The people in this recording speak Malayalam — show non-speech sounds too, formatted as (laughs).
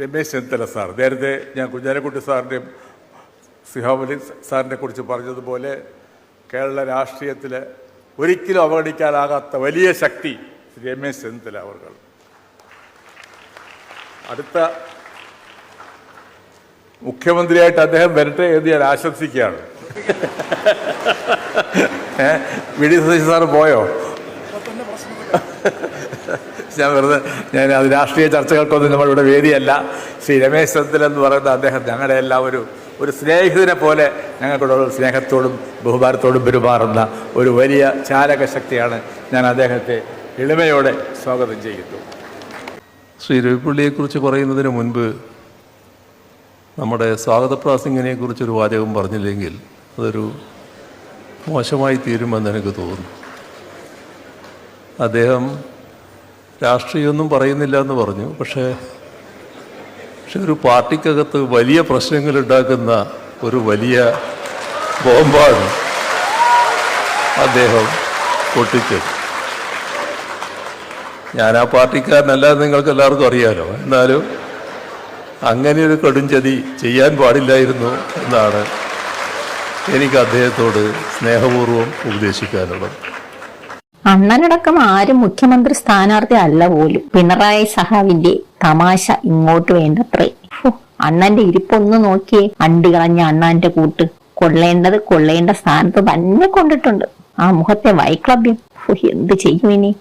രമേശ് ചെന്നിത്തല സാർ. നേരത്തെ ഞാൻ കുഞ്ഞാലക്കുട്ടി സാറിന്റെയും സിഹാബലി സാറിനെ കുറിച്ച് പറഞ്ഞതുപോലെ കേരള രാഷ്ട്രീയത്തിൽ ഒരിക്കലും അവഗണിക്കാനാകാത്ത വലിയ ശക്തി രമേശ് ചെന്നിത്തല അവർ അടുത്ത മുഖ്യമന്ത്രിയായിട്ട് അദ്ദേഹം വരട്ടെ എന്ന് ഞാൻ ആശംസിക്കുകയാണ്. വി ഡി സതീശ് സാറ് പോയോ? (laughs) ഞാൻ വെറുതെ ഞാൻ അത് രാഷ്ട്രീയ ചർച്ചകൾക്കൊന്നും നമ്മളിവിടെ വേദിയല്ല. ശ്രീ രമേശ് ചെന്നിത്തല എന്ന് പറയുന്ന അദ്ദേഹം ഞങ്ങളുടെ എല്ലാം ഒരു ഒരു സ്നേഹിതനെ പോലെ ഞങ്ങൾക്കുള്ള സ്നേഹത്തോടും ബഹുമാനത്തോടും പെരുമാറുന്ന ഒരു വലിയ ചാലക ശക്തിയാണ് ഞാൻ അദ്ദേഹത്തെ എളിമയോടെ സ്വാഗതം ചെയ്യുന്നു. ശ്രീ രവിപ്പള്ളിയെക്കുറിച്ച് പറയുന്നതിന് മുൻപ് നമ്മുടെ സ്വാഗത പ്രാസംഗിനെക്കുറിച്ചൊരു വാചകം പറഞ്ഞില്ലെങ്കിൽ അതൊരു മോശമായി തീരുമെന്ന് എനിക്ക് തോന്നുന്നു. അദ്ദേഹം രാഷ്ട്രീയമൊന്നും പറയുന്നില്ല എന്ന് പറഞ്ഞു. പക്ഷേ പക്ഷെ ഒരു പാർട്ടിക്കകത്ത് വലിയ പ്രശ്നങ്ങൾ ഉണ്ടാക്കുന്ന ഒരു വലിയ ബോംബാണ് അദ്ദേഹം പൊട്ടിച്ചത്. ഞാൻ ആ പാർട്ടിക്കാരനല്ല നിങ്ങൾക്ക് എല്ലാവർക്കും അറിയാലോ. എന്നാലും അങ്ങനെ ഒരു കടുംചതി ചെയ്യാൻ പാടില്ലായിരുന്നു എന്നാണ് എനിക്ക് അദ്ദേഹത്തോട് സ്നേഹപൂർവം ഉപദേശിക്കാനുള്ളത്. അണ്ണനടക്കം ആരും മുഖ്യമന്ത്രി സ്ഥാനാർത്ഥി അല്ല പോലും. പിണറായി സഹാവിന്റെ തമാശ ഇങ്ങോട്ട് വേണ്ടത്രേ. അണ്ണന്റെ ഇരിപ്പൊന്ന് നോക്കിയേ. അണ്ടി കളഞ്ഞ അണ്ണാന്റെ കൂട്ട്. കൊള്ളേണ്ടത് കൊള്ളേണ്ട സ്ഥാനത്ത് തന്നെ കൊണ്ടിട്ടുണ്ട്. ആ മുഖത്തെ വൈക്ലഭ്യം. എന്ത് ചെയ്യും ഇനി?